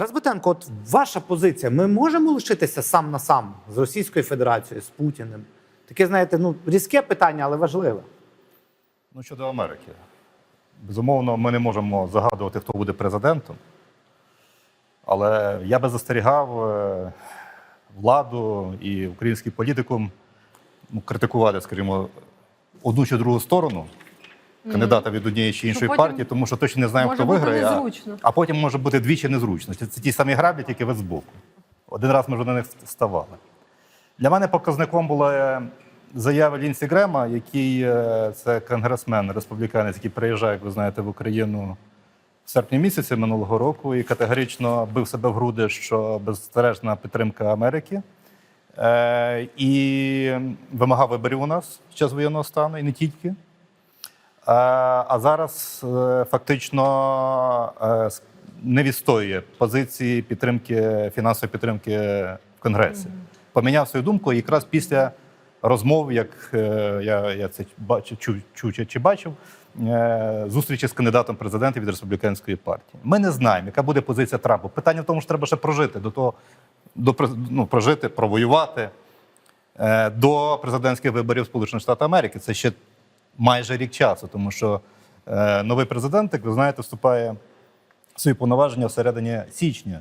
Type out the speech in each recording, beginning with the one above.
Тарас Бутенко, от ваша позиція. Ми можемо лишитися сам на сам з Російською Федерацією, з Путіним? Таке, знаєте, ну різке питання, але важливе. Ну, щодо Америки. Безумовно, ми не можемо загадувати, хто буде президентом. Але я би застерігав е, владу і український політикум ну, критикувати, скажімо, одну чи другу сторону кандидата від однієї чи іншої потім партії, тому що точно не знаємо, може хто бути виграє. А, незручно. а потім може бути двічі незручно. Це, це ті самі граблі, тільки ви збоку. Один раз ми вже на них ставали. Для мене показником була е, заява Лінсі Грема, який е, це конгресмен, республіканець, який приїжджає, як ви знаєте, в Україну в серпні місяці минулого року і категорично бив себе в груди, що беззастережна підтримка Америки. Е, і вимагав виборів у нас під час воєнного стану, і не тільки. Е, А зараз е, фактично е, не відстоює позиції підтримки, фінансової підтримки в Конгресі. Поміняв свою думку якраз після розмов, як я, я це бачив, чув, чув чи- чи бачив, зустрічі з кандидатом президента від республіканської партії. Ми не знаємо, яка буде позиція Трампа. Питання в тому, що треба ще прожити до того, до ну, прожити, провоювати до президентських виборів Сполучених Штатів Америки. Це ще майже рік часу, тому що е, новий президент, як ви знаєте, вступає в свої повноваження всередині січня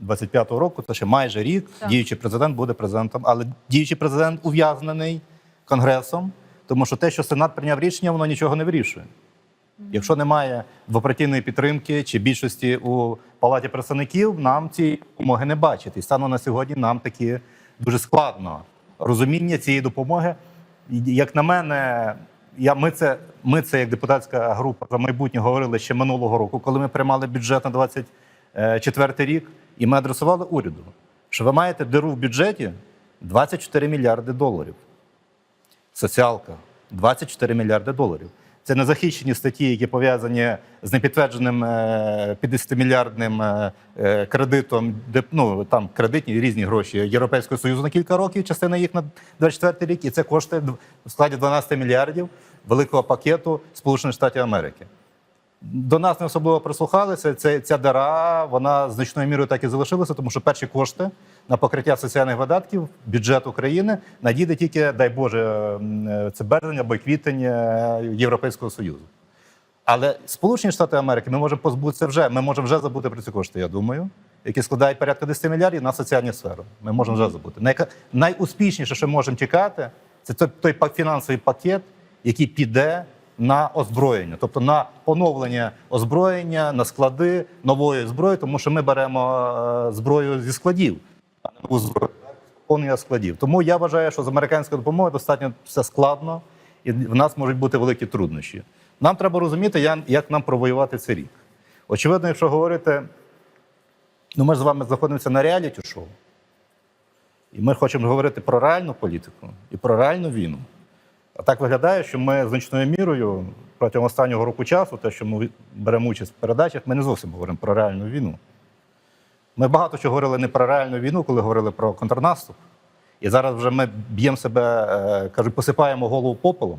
25-го року. Це ще майже рік. Так. Діючий президент буде президентом, але діючий президент ув'язнений конгресом, тому що те, що Сенат прийняв рішення, воно нічого не вирішує. Якщо немає двопартійної підтримки чи більшості у палаті представників, нам ці допомоги не бачити. І станом на сьогодні нам таки дуже складно розуміння цієї допомоги. Як на мене, я ми це, ми це як депутатська група за майбутнє говорили ще минулого року, коли ми приймали бюджет на 24 рік, і ми адресували уряду, що ви маєте диру в бюджеті 24 мільярди доларів соціалка 24 мільярди доларів. Це незахищені статті, які пов'язані з непідтвердженим 50-мільярдним кредитом, де ну там кредитні різні гроші Європейського союзу на кілька років, частина їх на 24 рік, і це кошти в складі 12 мільярдів великого пакету Сполучених Штатів Америки. До нас не особливо прислухалися. Це ця дара вона значною мірою так і залишилася, тому що перші кошти на покриття соціальних видатків бюджет України надійде тільки, дай Боже, е, це березень або квітень е, Європейського Союзу. Але Сполучені Штати Америки ми можемо позбутися вже. Ми можемо вже забути про ці кошти, я думаю, які складають порядка 10 мільярдів на соціальні сфери. Ми можемо вже забути. Найуспішніше, що можемо чекати, це той, фінансовий пакет, який піде на озброєння, тобто на поновлення озброєння, на склади нової зброї, тому що ми беремо е, зброю зі складів, а не нову зброю поповнення складів. Тому я вважаю, що з американською допомогою достатньо все складно, і в нас можуть бути великі труднощі. Нам треба розуміти, як нам провоювати цей рік. Очевидно, якщо говорити, ну ми з вами знаходимося на реаліті шоу. І ми хочемо говорити про реальну політику і про реальну війну. А так виглядає, що ми значною мірою протягом останнього року часу, те, що ми беремо участь в передачах, ми не зовсім говоримо про реальну війну. Ми багато чого говорили не про реальну війну, коли говорили про контрнаступ. І зараз вже ми б'ємо себе, е, кажуть, посипаємо голову попелом,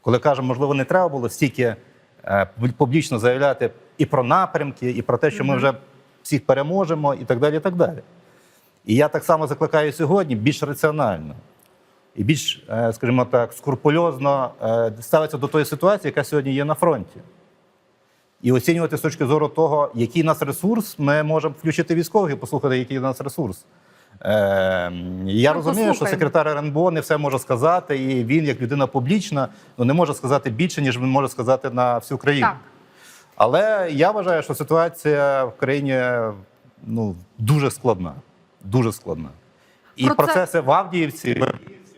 коли кажемо, можливо, не треба було стільки е, публічно заявляти і про напрямки, і про те, що ми вже всіх переможемо, і так далі. І так далі. І я так само закликаю сьогодні більш раціонально і більш, е, скажімо так, скрупульозно е, ставитися до тої ситуації, яка сьогодні є на фронті. І оцінювати з точки зору того, який у нас ресурс, ми можемо включити військових і послухати, який у нас ресурс. Е, я Ну, розумію, що секретар РНБО не все може сказати, і він, як людина публічна, ну не може сказати більше, ніж він може сказати на всю країну. Так. Але я вважаю, що ситуація в країні ну, дуже складна. Дуже складна. І Про це- процеси в Авдіївці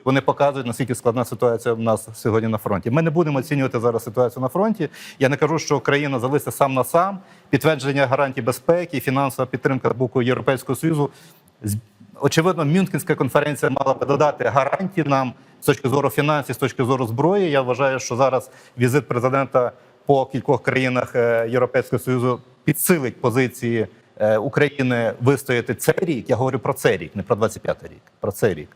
вони показують, наскільки складна ситуація в нас сьогодні на фронті. Ми не будемо оцінювати зараз ситуацію на фронті. Я не кажу, що країна залишиться сам на сам. Підтвердження гарантій безпеки, фінансова підтримка з боку Європейського Союзу. Очевидно, Мюнхенська конференція мала би додати гарантії нам з точки зору фінансів, з точки зору зброї. Я вважаю, що зараз візит президента по кількох країнах е, Європейського Союзу підсилить позиції е, України вистояти цей рік. Я говорю про цей рік, не про 25-й рік, про цей рік.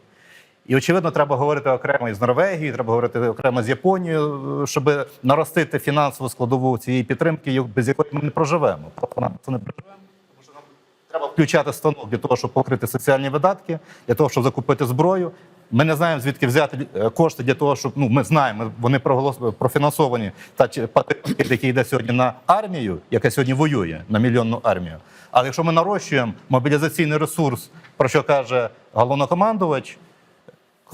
І очевидно, треба говорити окремо із Норвегією, треба говорити окремо з Японією, щоб наростити фінансову складову цієї підтримки, без якої ми не проживемо. Просто нам це не проживемо, тому що нам Треба включати станок для того, щоб покрити соціальні видатки, для того, щоб закупити зброю. Ми не знаємо, звідки взяти е, кошти для того, щоб ну ми знаємо, вони проголос профінансовані та пакет, який йде сьогодні на армію, яка сьогодні воює на мільйонну армію. Але якщо ми нарощуємо мобілізаційний ресурс, про що каже головнокомандувач,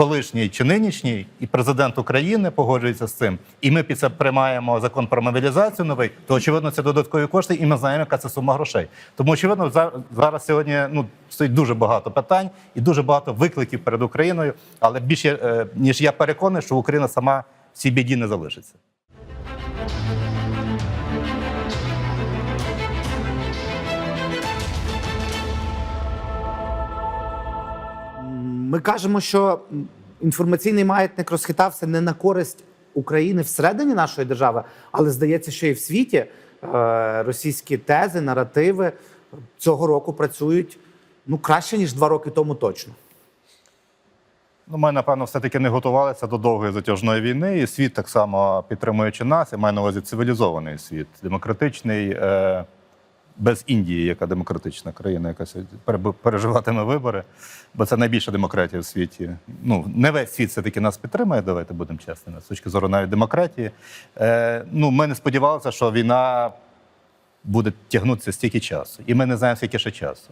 колишній чи нинішній, і президент України погоджується з цим, і ми після приймаємо закон про мобілізацію новий, то очевидно це додаткові кошти, і ми знаємо, яка це сума грошей. Тому очевидно, за- зараз сьогодні ну стоїть дуже багато питань і дуже багато викликів перед Україною. Але більше е, ніж я переконаний, що Україна сама в цій біді не залишиться. Ми кажемо, що інформаційний маятник розхитався не на користь України всередині нашої держави, але здається, що і в світі е, російські тези, наративи цього року працюють ну краще ніж два роки тому точно. Ну, ми, напевно, все-таки не готувалися до довгої затяжної війни, і світ так само підтримуючи нас, я маю на увазі цивілізований світ, демократичний, е, без Індії, яка демократична країна, яка переживатиме вибори, бо це найбільша демократія в світі. Ну, не весь світ все-таки нас підтримує, давайте будемо чесними, з точки зору навіть демократії. Е, ну, ми не сподівалися, що війна буде тягнутися стільки часу, і ми не знаємо, скільки ще часу.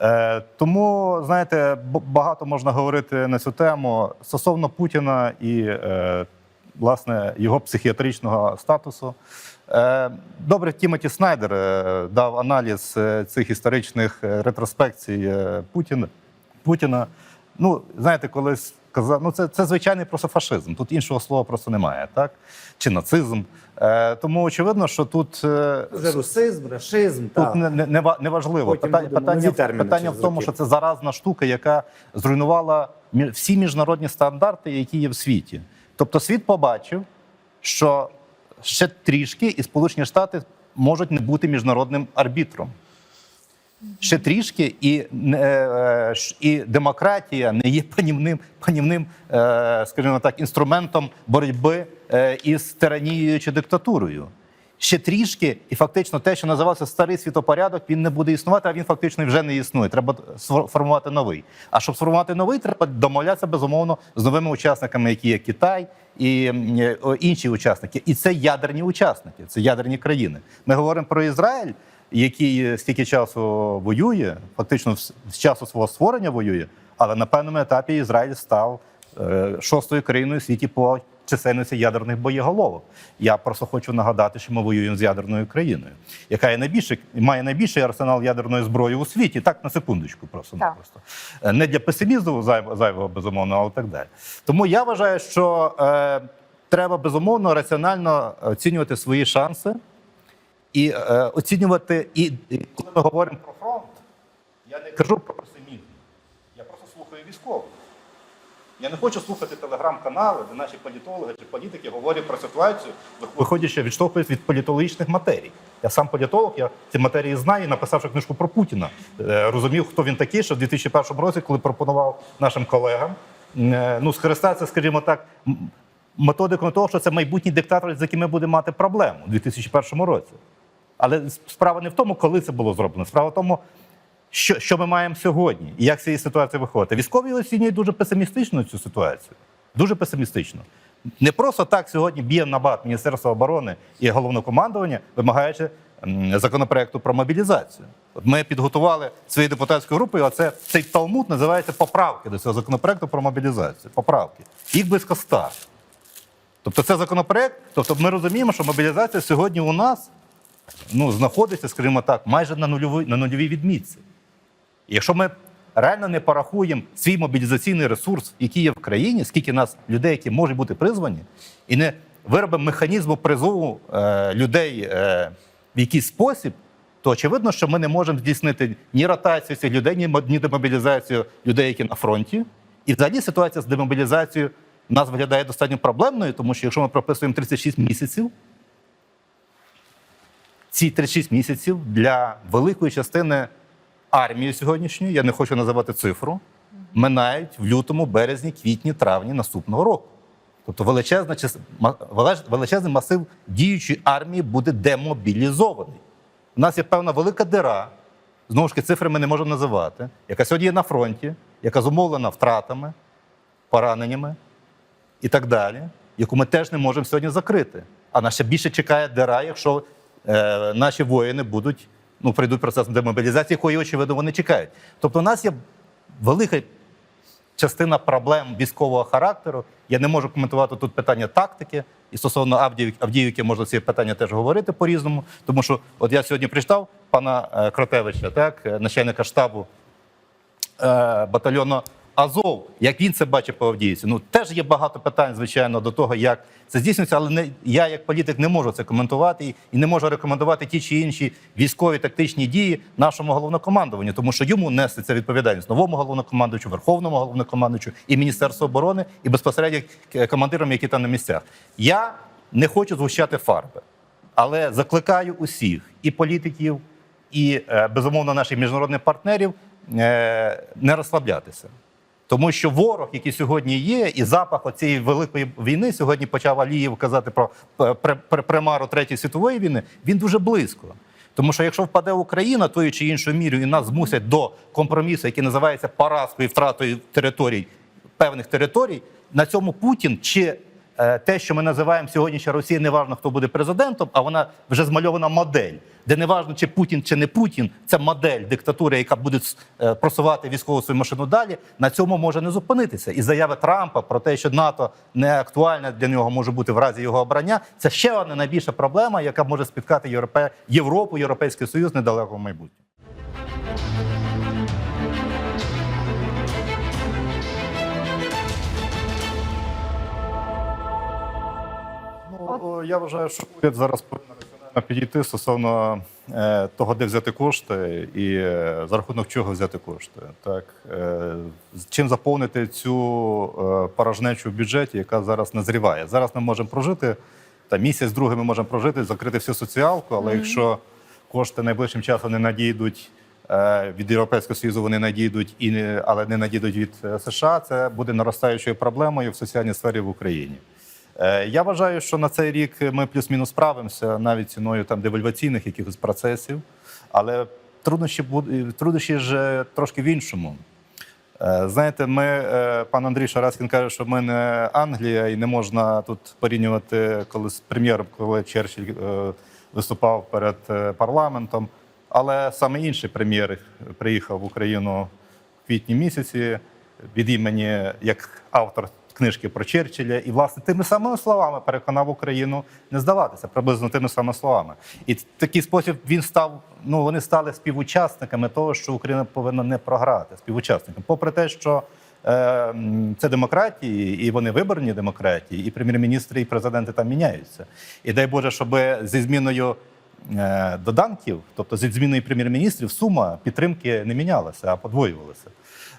Е, тому, знаєте, багато можна говорити на цю тему стосовно Путіна і е, власне його психіатричного статусу. Е, добре, Тімоті Снайдер е, дав аналіз е, цих історичних ретроспекцій Путіна. Путіна. Ну, знаєте, колись казав, ну це, це звичайний просто фашизм. Тут іншого слова просто немає, так? Чи нацизм. Е, тому очевидно, що тут. е, русизм, рашизм Тут не, не, не, не важливо. Питання, питання, питання в тому, що це заразна штука, яка зруйнувала всі міжнародні стандарти, які є в світі. Тобто світ побачив, що ще трішки і Сполучені Штати можуть не бути міжнародним арбітром. Ще трішки, і, е, і демократія не є панівним, панівним, е, скажімо так, інструментом боротьби е, із тиранією чи диктатурою. Ще трішки, і фактично те, що називався старий світопорядок, він не буде існувати, а він фактично вже не існує. Треба сфор- формувати новий. А щоб сформувати новий, треба домовлятися безумовно з новими учасниками, які є Китай і е, інші учасники. І це ядерні учасники, це ядерні країни. Ми говоримо про Ізраїль, який стільки часу воює, фактично з часу свого створення воює, але на певному етапі Ізраїль став е, шостою країною в світі по чисельності ядерних боєголовок. Я просто хочу нагадати, що ми воюємо з ядерною країною, яка є найбільше має найбільший арсенал ядерної зброї у світі. Так на секундочку, просто Так. напросто Е, не для песимізму зайвого, зайвого безумовно, але так далі. Тому я вважаю, що е, треба безумовно раціонально оцінювати свої шанси і е, оцінювати. І, і коли ми говоримо про фронт, я не кажу про песимізм. Я просто слухаю військових. Я не хочу слухати телеграм-канали, де наші політологи чи політики говорять про ситуацію, виходячи, відштовхуючись від політологічних матерій. Я сам політолог, я ці матерії знаю, написавши книжку про Путіна, е, розумів, хто він такий, що в 2001 році, коли пропонував нашим колегам е, ну, скористатися, скажімо так, методикою того, що це майбутній диктатор, з яким ми будемо мати проблему у 2001 році. Але справа не в тому, коли це було зроблено. Справа в тому, що, що ми маємо сьогодні і як з цієї ситуації виходити. Військові оцінюють дуже песимістично цю ситуацію. Дуже песимістично. Не просто так сьогодні б'є на бат Міністерство оборони і головнокомандування, вимагаючи законопроекту про мобілізацію. От ми підготували своєю депутатською групою, а це цей талмуд називається поправки до цього законопроекту про мобілізацію. Поправки. Їх близько ста. Тобто це законопроект, тобто ми розуміємо, що мобілізація сьогодні у нас ну, знаходиться, скажімо так, майже на нульовій, на нульовій відмітці. Якщо ми реально не порахуємо свій мобілізаційний ресурс, який є в країні, скільки нас людей, які можуть бути призвані, і не виробимо механізму призову е, людей е, в якийсь спосіб, то очевидно, що ми не можемо здійснити ні ротацію цих людей, ні, ні демобілізацію людей, які на фронті. І взагалі ситуація з демобілізацією в нас виглядає достатньо проблемною, тому що якщо ми прописуємо 36 місяців, ці 36 місяців для великої частини армії сьогоднішньої, я не хочу називати цифру, минають в лютому, березні, квітні, травні наступного року. Тобто величезна, величезний масив діючої армії буде демобілізований. У нас є певна велика дира знову ж таки, цифри ми не можемо називати, яка сьогодні є на фронті, яка зумовлена втратами, пораненнями і так далі, яку ми теж не можемо сьогодні закрити. А нас ще більше чекає дира, якщо е, наші воїни будуть, ну, пройдуть процес демобілізації, якої, очевидно, вони чекають. Тобто, у нас є велика частина проблем військового характеру. Я не можу коментувати тут питання тактики. І стосовно Авдіїв- Авдіївки можна ці питання теж говорити по-різному. Тому що, от я сьогодні прочитав пана е, Кротевича, так, е, начальника штабу е, батальйону Азов, як він це бачить по Авдіївці. Ну теж є багато питань, звичайно, до того, як це здійснюється, але не я, як політик, не можу це коментувати і, не можу рекомендувати ті чи інші військові тактичні дії нашому головнокомандуванню, тому що йому нести ця відповідальність новому головнокомандуючу, верховному головнокомандуючу і Міністерству оборони, і безпосередньо командирам, які там на місцях. Я не хочу згущати фарби. Але закликаю усіх і політиків, і е, безумовно наших міжнародних партнерів е, не розслаблятися. Тому що ворог, який сьогодні є, і запах цієї великої війни сьогодні почав Алієв казати про е, примару Третьої світової війни. Він дуже близько. Тому що якщо впаде Україна тою чи іншою мірою, і нас змусять до компромісу, який називається поразкою і втратою територій певних територій, на цьому Путін чи те, що ми називаємо сьогодні ще Росія, не важно, хто буде президентом, а вона вже змальована модель, де не важно, чи Путін, чи не Путін, це модель диктатури, яка буде е, просувати військову свою машину далі. На цьому може не зупинитися. І заяви Трампа про те, що НАТО не актуальна для нього може бути в разі його обрання. Це ще одна найбільша проблема, яка може спіткати Європе... Європу, Європейський Союз недалеко в майбутньому. Ну, я вважаю, що уряд зараз повинен раціонально підійти стосовно е, того, де взяти кошти, і е, за рахунок чого взяти кошти. Так е, чим заповнити цю е, порожнечу в бюджеті, яка зараз назріває. Зараз ми можемо прожити та місяць, другий ми можемо прожити, закрити всю соціалку, але якщо кошти найближчим часом не надійдуть. е, Від Європейського Союзу вони надійдуть, і але не надійдуть від е, США. Це буде наростаючою проблемою в соціальній сфері в Україні. Е, Я вважаю, що на цей рік ми плюс-мінус справимося навіть ціною там девальваційних якихось процесів, але труднощі буд- труднощі ж трошки в іншому. Е, Знаєте, ми е, пан Андрій Шараскін каже, що ми не Англія, і не можна тут порівнювати коли з прем'єром, коли Черчилль е, виступав перед е, парламентом. Але саме інший прем'єр приїхав в Україну в квітні місяці від імені як автор книжки про Черчилля, і власне тими самими словами переконав Україну не здаватися, приблизно тими самими словами. І такий спосіб він став. Ну вони стали співучасниками того, що Україна повинна не програти. Співучасниками, попри те, що е, це демократії, і вони виборні демократії, і прем'єр-міністри, і президенти там міняються. І дай Боже, щоб зі зміною е, доданків, тобто зі зміною прем'єр-міністрів, сума підтримки не мінялася, а подвоювалася.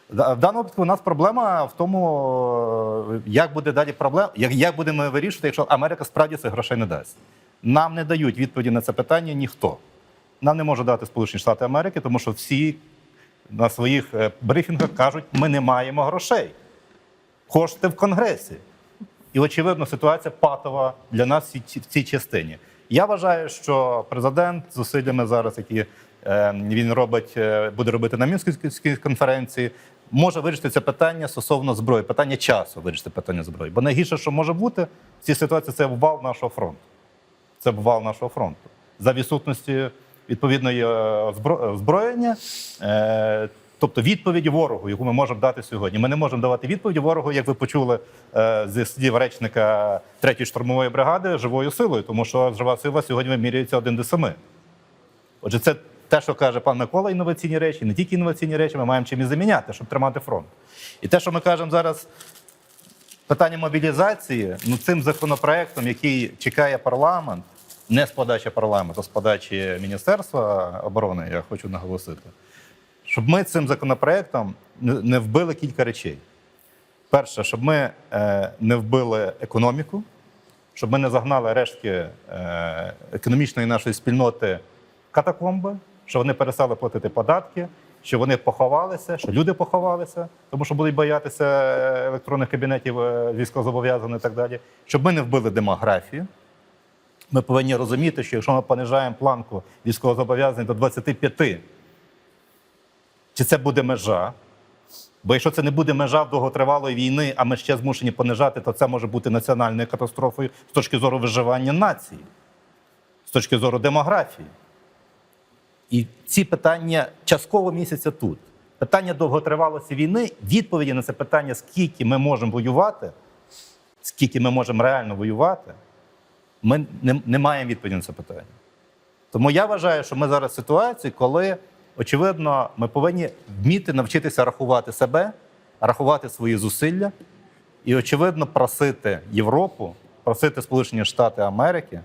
В даному випадку у нас проблема в тому, е, як буде далі проблема, як, як будемо вирішувати, якщо Америка справді цих грошей не дасть. Нам не дають відповіді на це питання ніхто. Нам не може дати Сполучені Штати Америки, тому що всі на своїх е, брифінгах кажуть, ми не маємо грошей. Кошти в Конгресі. І очевидно, ситуація патова для нас в цій- частині. Я вважаю, що президент з зусиллями зараз, які е, він робить, буде робити на Мінській конференції, може вирішити це питання стосовно зброї, питання часу вирішити питання зброї. Бо найгірше, що може бути в цій ситуації, це обвал нашого фронту. Це обвал нашого фронту. За відсутності відповідної е, озброєння, е, тобто відповіді ворогу, яку ми можемо дати сьогодні. Ми не можемо давати відповіді ворогу, як ви почули е, зі слів речника 3-ї штурмової бригади, живою силою, тому що жива сила сьогодні вимірюється один до семи. Отже, це те, що каже пан Микола, інноваційні речі, не тільки інноваційні речі, ми маємо чим і заміняти, щоб тримати фронт. І те, що ми кажемо зараз, питання мобілізації, ну цим законопроектом, який чекає парламент, не з подачі парламенту, а з подачі Міністерства оборони, я хочу наголосити, щоб ми цим законопроектом не вбили кілька речей. Перше, щоб ми е, не вбили економіку, щоб ми не загнали рештки е, економічної нашої спільноти катакомби, щоб вони перестали платити податки, щоб вони поховалися, що люди поховалися, тому що будуть боятися е, електронних кабінетів е, військовозобов'язаних і так далі. Щоб ми не вбили демографію. Ми повинні розуміти, що якщо ми понижаємо планку військовозобов'язаних до 25 чи це буде межа. Бо якщо це не буде межа довготривалої війни, а ми ще змушені понижати, то це може бути національною катастрофою з точки зору виживання нації, з точки зору демографії. І ці питання частково місяця тут. Питання довготривалості війни, відповіді на це питання, скільки ми можемо воювати, скільки ми можемо реально воювати, ми не, не маємо відповіді на це питання. Тому я вважаю, що ми зараз в ситуації, коли, очевидно, ми повинні вміти навчитися рахувати себе, рахувати свої зусилля і, очевидно, просити Європу, просити Сполучені Штати Америки,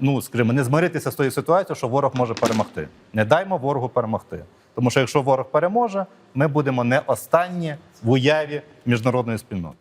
ну, скажімо, не змиритися з тою ситуацією, що ворог може перемогти. Не даймо ворогу перемогти. Тому що якщо ворог переможе, ми будемо не останні в уяві міжнародної спільноти.